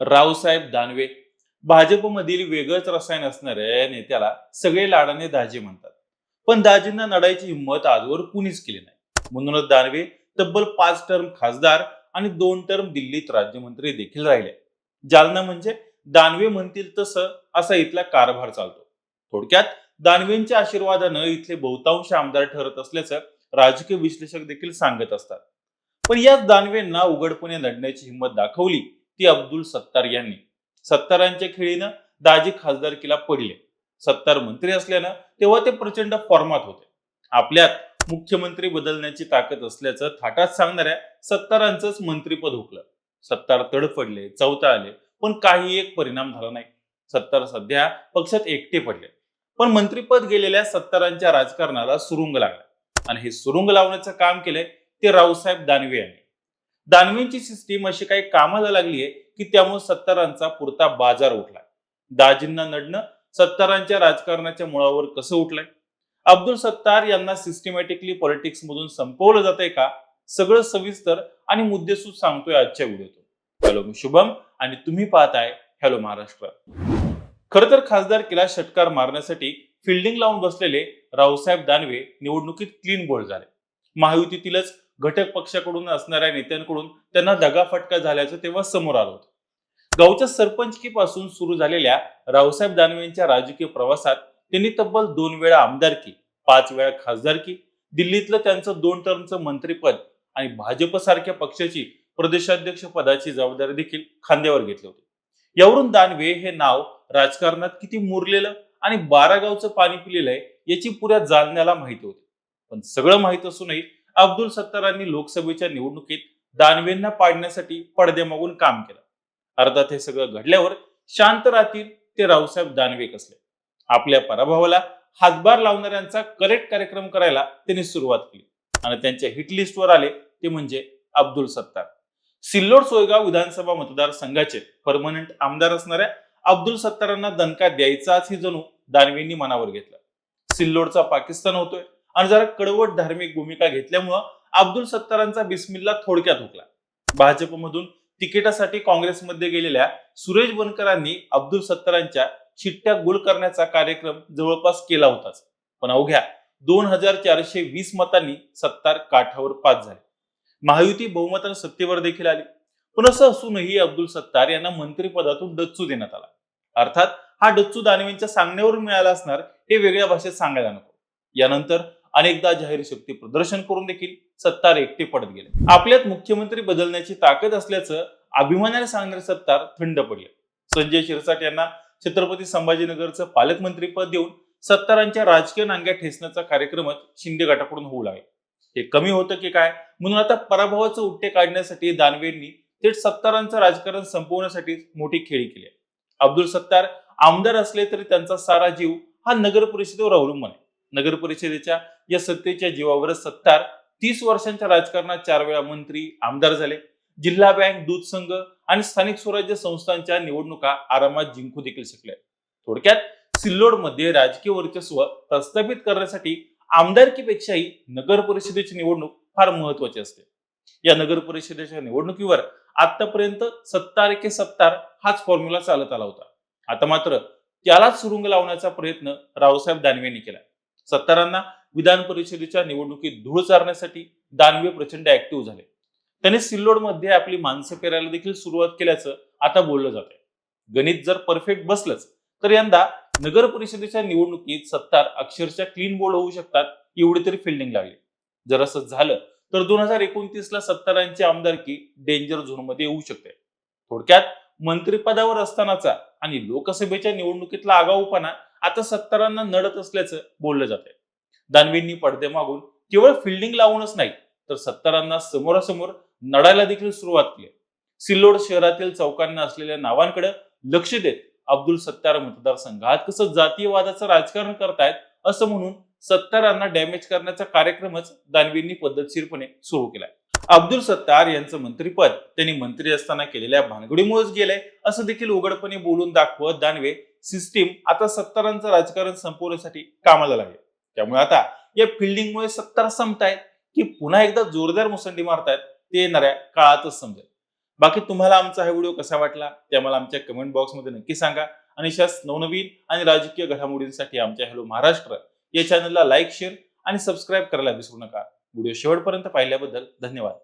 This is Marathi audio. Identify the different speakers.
Speaker 1: रावसाहेब दानवे. भाजपमधील वेगळंच रसायन असणाऱ्या या नेत्याला सगळे लाडाने दाजी म्हणतात. पण दाजींना नडायची हिंमत आजवर कुणीच केली नाही. म्हणूनच दानवे तब्बल पाच टर्म खासदार आणि दोन टर्म दिल्लीत राज्यमंत्री देखील राहिले. जालना म्हणजे दानवे म्हणतील तसं असा इथला कारभार चालतो. थोडक्यात दानवेंच्या आशीर्वादानं इथले बहुतांश आमदार ठरत असल्याचं राजकीय विश्लेषक देखील सांगत असतात. पण याच दानवेंना उघडपणे लढण्याची हिंमत दाखवली ती अब्दुल सत्तार यांनी. सत्तारांच्या खेळीनं दाजी खासदारकीला पडले. सत्तार मंत्री असल्यानं तेव्हा ते प्रचंड फॉर्मात होते. आपल्यात मुख्यमंत्री बदलण्याची ताकद असल्याचं थाटात सांगणाऱ्या सत्तारांचंच मंत्रीपद हुकलं. सत्तार तडफडले चौथा आले पण काही एक परिणाम झाला नाही. सत्तार सध्या पक्षात एकटे पडले. पण मंत्रीपद गेलेल्या सत्तारांच्या राजकारणाला सुरुंग लागला. आणि हे सुरुंग लावण्याचं काम केलंय ते रावसाहेब दानवे यांनी. दानवेंची सिस्टीम अशी काही कामाला लागली आहे की त्यामुळे सत्तारांचा पुरता बाजार उठलाय. दाजींना नडणं सत्तारांच्या राजकारणाच्या मुळावर कसं उठलंय? अब्दुल सत्तार यांना सिस्टमॅटिकली पॉलिटिक्स मधून संपवलं जातंय का? सगळं सविस्तर आणि मुद्देसूद सांगतोय आजच्या व्हिडिओतून. हॅलो मी शुभम आणि तुम्ही पाहताय हॅलो महाराष्ट्र. खर तर खासदार किला षटकार मारण्यासाठी फिल्डिंग लावून बसलेले रावसाहेब दानवे निवडणुकीत क्लीन बोल्ड झाले. महायुतीतीलच घटक पक्षाकडून असणाऱ्या नेत्यांकडून त्यांना दगाफटका झाल्याचं तेव्हा समोर आलं होतं. गावच्या सरपंचकीपासून सुरू झालेल्या रावसाहेब दानवेंच्या राजकीय प्रवासात त्यांनी तब्बल दोन वेळा आमदारकी पाच वेळा खासदारकी दिल्लीतलं त्यांचं दोन टर्मचं मंत्रीपद आणि भाजप सारख्या पक्षाची प्रदेशाध्यक्ष पदाची जबाबदारी देखील खांद्यावर घेतली होती. यावरून दानवे हे नाव राजकारणात किती मुरलेलं आणि बारा गावचं पाणी पिलेलं आहे याची पुऱ्या जालन्याला माहिती होती. पण सगळं माहीत असूनही अब्दुल सत्तारांनी लोकसभेच्या निवडणुकीत दानवेंना पाडण्यासाठी पडद्यामागून काम केलं. अर्थात हे सगळं घडल्यावर शांत राहतील ते रावसाहेब दानवे कसले? आपल्या पराभवाला हातभार लावणाऱ्यांचा करेक्ट कार्यक्रम करायला त्यांनी सुरुवात केली. आणि त्यांच्या हिटलिस्टवर आले ते म्हणजे अब्दुल सत्तार. सिल्लोड सोयगाव विधानसभा मतदारसंघाचे परमनंट आमदार असणाऱ्या अब्दुल सत्तारांना दणका द्यायचाच ही जणू दानवेंनी मनावर घेतला. सिल्लोडचा पाकिस्तान होतोय. आणि जरा कडवट धार्मिक भूमिका घेतल्यामुळं अब्दुल सत्तारांचा बिस्मिल्ला थोडक्यात हुकला. भाजपमधून तिकिटासाठी काँग्रेसमध्ये गेलेल्या सुरेश बनकरांनी अब्दुल सत्तारांच्या चिठ्ठ्या गुल करण्याचा कार्यक्रम जवळपास केला होताच. पण अवघ्या दोन हजार चारशे वीस मतांनी सत्तार काठावर पास झाले. महायुती बहुमतानं सत्तेवर देखील आली. पण असं असूनही अब्दुल सत्तार यांना मंत्रिपदातून डच्चू देण्यात आला. अर्थात हा डच्चू दानवेंच्या सांगण्यावरून मिळाला असणार हे वेगळ्या भाषेत सांगायला नको. यानंतर अनेकदा जाहीर शक्ती प्रदर्शन करून देखील सत्तार एकटे पडत गेले. आपल्यात मुख्यमंत्री बदलण्याची ताकद असल्याचं अभिमानाने सांगणारे सत्तार थंड पडले. संजय शिरसाट यांना छत्रपती संभाजीनगरचं पालकमंत्रीपद देऊन सत्तारांच्या राजकीय नांग्या ठेचण्याचा कार्यक्रमच शिंदे गटाकडून होऊ लागला. हे कमी होतं की काय? म्हणून आता पराभवाचं उट्टे काढण्यासाठी दानवेंनी थेट सत्तारांचं राजकारण संपवण्यासाठी मोठी खेळी केली आहे. अब्दुल सत्तार आमदार असले तरी त्यांचा सारा जीव हा नगर परिषदेवर अवलंबून आहे. नगर परिषदेच्या या सत्तेच्या जीवावरच सत्तार. तीस वर्षांच्या राजकारणात चार वेळा मंत्री आमदार झाले. जिल्हा बँक दूध संघ आणि स्थानिक स्वराज्य संस्थांच्या निवडणुका आरामात जिंकू देखील शकल्या थोडक्यात सिल्लोडमध्ये राजकीय वर्चस्व प्रस्थापित करण्यासाठी आमदारकीपेक्षाही नगर परिषदेची निवडणूक फार महत्वाची असते. या नगर परिषदेच्या निवडणुकीवर आतापर्यंत सत्तार के सत्तार हाच फॉर्म्युला चालत आला होता. आता मात्र त्यालाच सुरुंग लावण्याचा प्रयत्न रावसाहेब दानवेंनी केला. सत्तारांना विधान परिषदेच्या निवडणुकीत धूळ चारण्यासाठी दानवे प्रचंड ऍक्टिव्ह झाले. त्यांनी सिल्लोडमध्ये आपली माणसं पेरायला देखील सुरुवात केल्याचं आता बोललं जात आहे गणित जर परफेक्ट बसलंच तर यंदा नगर परिषदेच्या निवडणुकीत सत्तार अक्षरशः क्लीन बोर्ड होऊ शकतात एवढी तरी फिल्डिंग लागली. जर असं झालं तर दोन हजार एकोणतीस ला सत्तारांची आमदारकी डेंजर झोनमध्ये येऊ शकते. थोडक्यात मंत्रिपदावर असतानाचा आणि लोकसभेच्या निवडणुकीतला आगाऊपणा आता सत्तारांना नडत असल्याचं बोललं जात आहे पडदे मागून केवळ फिल्डिंग लावूनच नाही तर सत्तारांना समोरासमोर नडायला देखील सुरुवात केली. सिल्लोड शहरातील चौकांना असलेल्या नावांकडे लक्ष देत अब्दुल सत्तार मतदारसंघात कसं जातीयवादाचं राजकारण करतायत असं म्हणून सत्तारांना डॅमेज करण्याचा कार्यक्रमच दानवींनी पद्धतशीरपणे सुरू केलाय. अब्दुल सत्तार यांचं मंत्रीपद त्यांनी मंत्री असताना केलेल्या भानगडीमुळेच गेलंय असं देखील उघडपणे बोलून दाखवत दानवे सिस्टीम आता सत्तारांचं राजकारण संपवण्यासाठी कामाला लागेल. त्यामुळे आता या फिल्डिंगमुळे सत्तार संपतायत की पुन्हा एकदा जोरदार मुसंडी मारतायत ते येणाऱ्या काळातच समजेल. बाकी तुम्हाला आमचा हा व्हिडिओ कसा वाटला ते आम्हाला आमच्या कमेंट बॉक्समध्ये नक्की सांगा. आणि अशाच नवनवीन आणि राजकीय घडामोडींसाठी आमच्या हॅलो महाराष्ट्र या चॅनलला लाईक शेअर आणि सबस्क्राईब करायला विसरू नका. व्हिडिओ शेवटपर्यंत पाहिल्याबद्दल धन्यवाद.